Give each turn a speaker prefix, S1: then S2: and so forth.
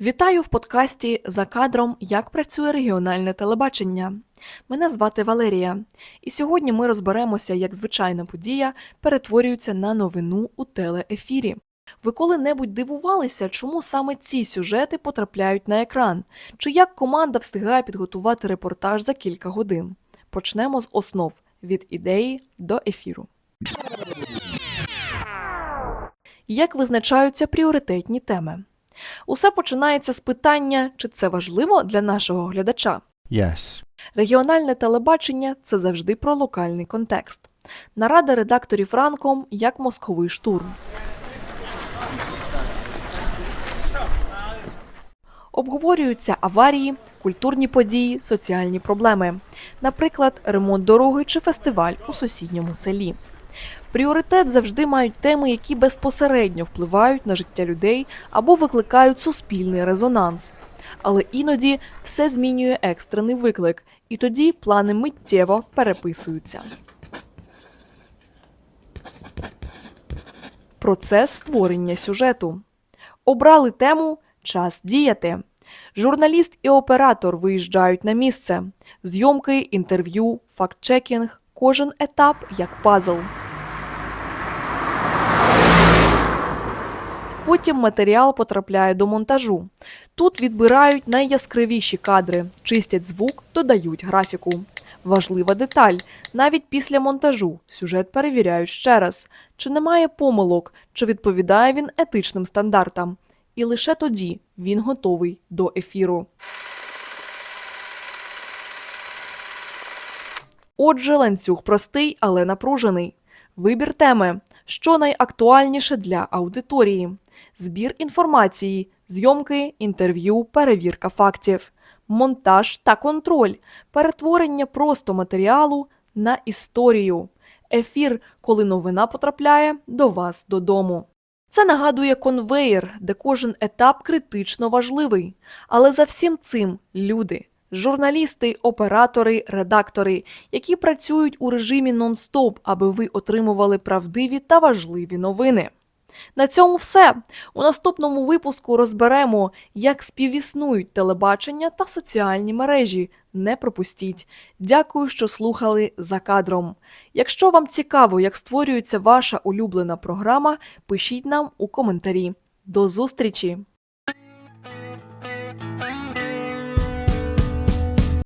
S1: Вітаю в подкасті за кадром Як працює регіональне телебачення. Мене звати Валерія, і сьогодні ми розберемося, як звичайна подія перетворюється на новину у телеефірі. Ви коли-небудь дивувалися, чому саме ці сюжети потрапляють на екран, чи як команда встигає підготувати репортаж за кілька годин? Почнемо з основ від ідеї до ефіру. Як визначаються пріоритетні теми? Усе починається з питання, чи це важливо для нашого глядача.
S2: Yes.
S1: Регіональне телебачення це завжди про локальний контекст. Нарада редакторів ранком як мозковий штурм. Обговорюються аварії, культурні події, соціальні проблеми, наприклад, ремонт дороги чи фестиваль у сусідньому селі. Пріоритет завжди мають теми, які безпосередньо впливають на життя людей або викликають суспільний резонанс. Але іноді все змінює екстрений виклик, і тоді плани миттєво переписуються. Процес створення сюжету. Обрали тему Час діяти. Журналіст і оператор виїжджають на місце. Зйомки, інтерв'ю, факт-чекінг, кожен етап як пазл. Потім матеріал потрапляє до монтажу. Тут відбирають найяскравіші кадри, чистять звук, додають графіку. Важлива деталь: навіть після монтажу сюжет перевіряють ще раз, чи немає помилок, чи відповідає він етичним стандартам. І лише тоді він готовий до ефіру. Отже, ланцюг простий, але напружений. Вибір теми, що найактуальніше для аудиторії, збір інформації, зйомки, інтерв'ю, перевірка фактів, монтаж та контроль, перетворення просто матеріалу на історію, ефір, коли новина потрапляє до вас додому. Це нагадує конвеєр, де кожен етап критично важливий. Але за всім цим люди, журналісти, оператори, редактори, які працюють у режимі нон-стоп, аби ви отримували правдиві та важливі новини. На цьому все. У наступному випуску розберемо, як співіснують телебачення та соціальні мережі. Не пропустіть. Дякую, що слухали за кадром. Якщо вам цікаво, як створюється ваша улюблена програма, пишіть нам у коментарі. До зустрічі!